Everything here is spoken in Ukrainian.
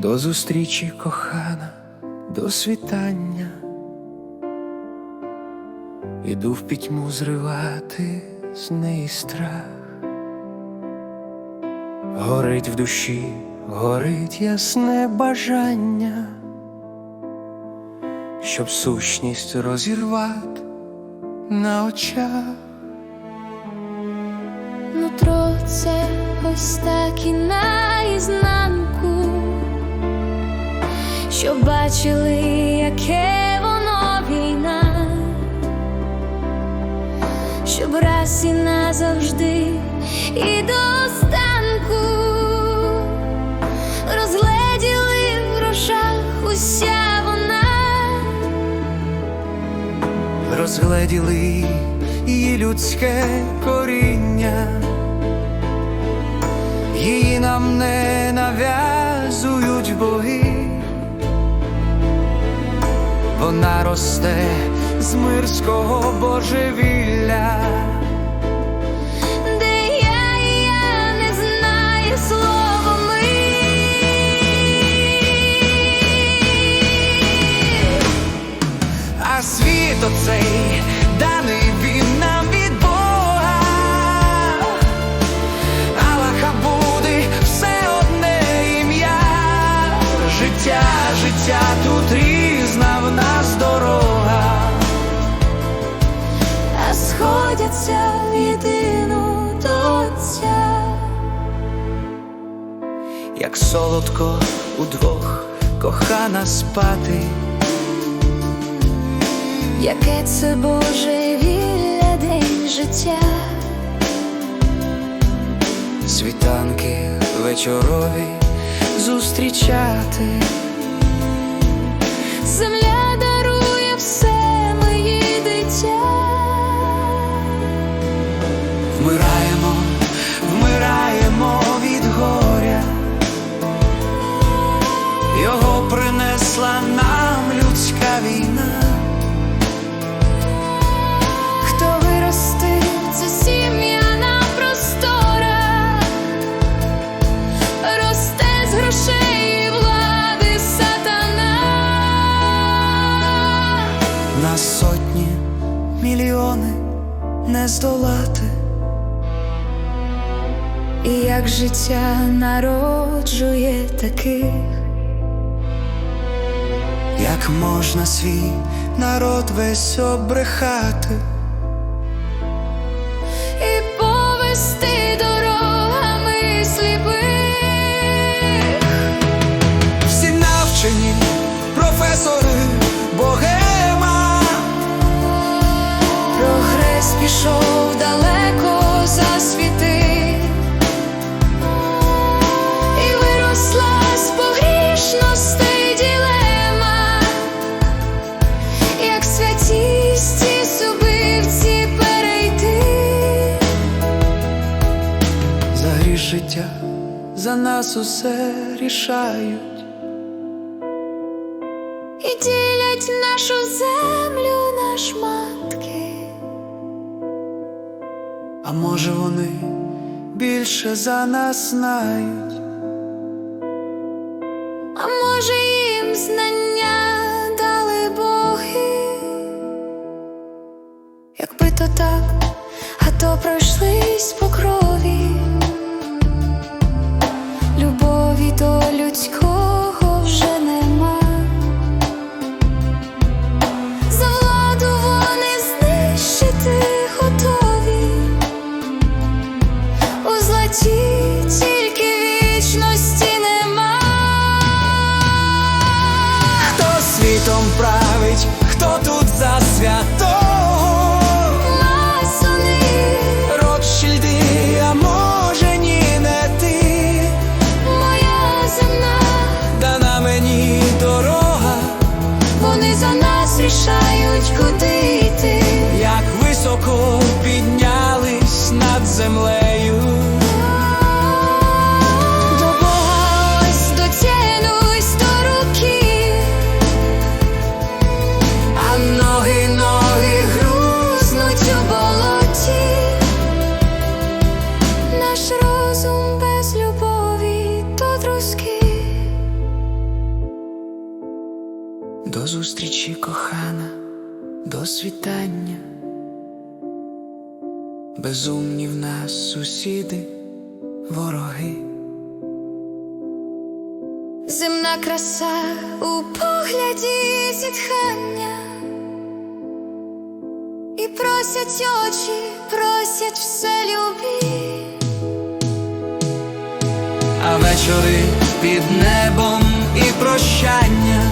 До зустрічі кохана, до світання. Іду в пітьму зривати з неї страх. Горить в душі, горить ясне бажання, щоб сущність розірвати на очах. Нутро це ось так і наізнанку, щоб бачили, яке воно війна, щоб раз і назавжди і до останку розгледіли в грошах уся вона. розгледіли її людське коріння, її нам не нав'язують боги, вона росте з мирського божевілля, Де я, не знаю слово а світ оцей даний він нам від Бога, Аллаха буде все одне ім'я, життя, життя тут в єдину до Отця. Як солодко удвох кохана спати, Яке це Боже вілля день життя, світанки вечорові зустрічати. земля нам людська війна. хто виростив це сім'я на просторах, росте з грошей влади сатана. На сотні, мільйони не здолати. І як життя народжує таких, Як можна свій народ весь обрехати? і повести дорогами сліпих, Всі навчені професори богема, прогрес пішов далеко життя за нас усе рішають. І ділять нашу землю на шматки. А може вони більше за нас знають? А може землею. До Бога ось а ноги, ноги грузнуть наш розум без любові до друзки. До зустрічі кохана, до світання. Безумні в нас сусіди, вороги. Земна краса у погляді зітхання, і просять очі, просять все любі. А вечори під небом і прощання